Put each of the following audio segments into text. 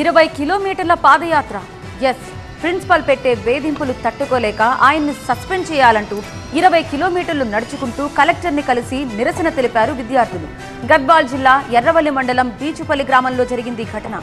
ఇరవై కిలోమీటర్ల పాదయాత్ర. Yes principal పెట్టే వేధింపులు తట్టుకోలేక ఆయన్ని సస్పెండ్ చేయాలంటూ ఇరవై కిలోమీటర్లు నడుచుకుంటూ కలెక్టర్ని కలిసి నిరసన తెలిపారు విద్యార్థులు. గద్వాల్ జిల్లా ఎర్రవల్లి మండలం బీచుపల్లి గ్రామంలో జరిగింది ఈ ఘటన.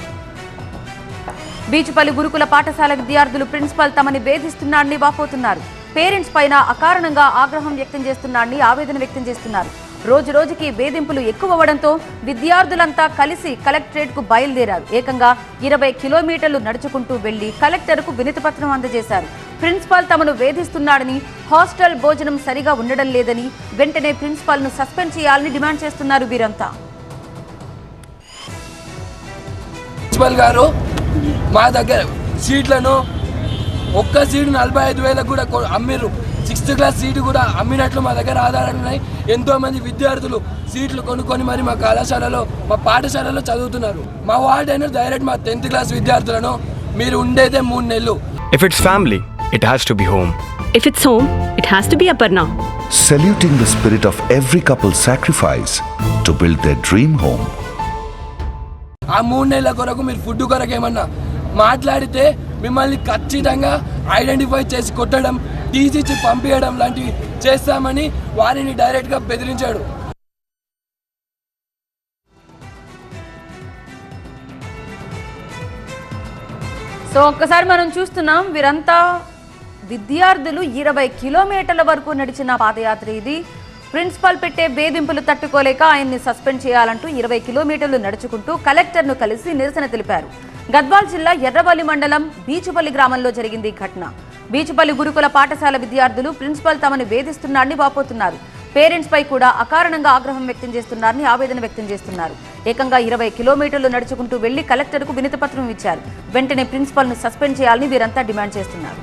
బీచుపల్లి గురుకుల పాఠశాల విద్యార్థులు ప్రిన్సిపల్ తమని వేధిస్తున్నాడని వాపోతున్నారు. పేరెంట్స్ పైన అకారణంగా ఆగ్రహం వ్యక్తం చేస్తున్నాడని ఆవేదన వ్యక్తం చేస్తున్నారు. రోజు రోజుకి వేధింపులు ఎక్కువవడంతో విద్యార్థులంతా కలిసి కలెక్టరేట్కు బయలుదేరారు. ఏకంగా ఇరవై కిలోమీటర్లు నడుచుకుంటూ వెళ్ళి కలెక్టర్కు వినతిపత్రం అందజేశారు. ప్రిన్సిపాల్ తమను వేధిస్తున్నాడని హాస్టల్ భోజనం సరిగా ఉండడం లేదని వెంటనే ప్రిన్సిపాల్ను సస్పెండ్ చేయాలని డిమాండ్ చేస్తున్నారు వీరంతా. ప్రిన్సిపల్ గారు మా దగ్గర సీట్లను ఒక్క సీటు నలభై ఐదు వేలకు కూడా అమ్మిరు అమ్మిర్రు. సిక్స్త్ క్లాస్ సీటు కూడా అమ్మినట్లు మా దగ్గర ఆధారాలు ఉన్నాయి ఎంతో మంది విద్యార్థులు సీట్లు కొనుక్కొని మరి మా కళాశాలలో మా పాఠశాలలో చదువుతున్నారు మా వార్డెన్ డైరెక్ట్ మా టెన్త్ క్లాస్ విద్యార్థులను మీరు ఉండేదే మూడు నెలలు If it's family, it has to be home. If it's home, it has to be Aparna. saluting the spirit of every couple's sacrifice to build their dream home. ఆ మూడు నెలల కొరకు మీరు ఫుడ్ కొరకు ఏమన్నా మాట్లాడితే మిమ్మల్ని ఖచ్చితంగా ఐడెంటిఫై చేసి కొట్టడం తీసిచ్చి పంపించడం లాంటివి చేస్తామని వారిని డైరెక్ట్గా బెదిరించాడు. సో ఒక్కసారి మనం చూస్తున్నాం వీరంతా విద్యార్థులు ఇరవై కిలోమీటర్ల వరకు నడిచిన పాదయాత్ర ఇది. ప్రిన్సిపాల్ పెట్టే వేధింపులు తట్టుకోలేక ఆయన్ని సస్పెండ్ చేయాలంటూ ఇరవై కిలోమీటర్లు నడుచుకుంటూ కలెక్టర్ను కలిసి నిరసన తెలిపారు. గద్వాల్ జిల్లా ఎర్రవల్లి మండలం బీచుపల్లి గ్రామంలో జరిగింది ఈ ఘటన. బీచుపల్లి గురుకుల పాఠశాల విద్యార్థులు ప్రిన్సిపాల్ తమను వేధిస్తున్నారని వాపోతున్నారు. పేరెంట్స్ పై కూడా అకారణంగా ఆగ్రహం వ్యక్తం చేస్తున్నారని ఆవేదన వ్యక్తం చేస్తున్నారు. ఏకంగా ఇరవై కిలోమీటర్లు నడుచుకుంటూ వెళ్ళి కలెక్టర్కు వినతిపత్రం ఇచ్చారు. వెంటనే ప్రిన్సిపల్ను సస్పెండ్ చేయాలని వీరంతా డిమాండ్ చేస్తున్నారు.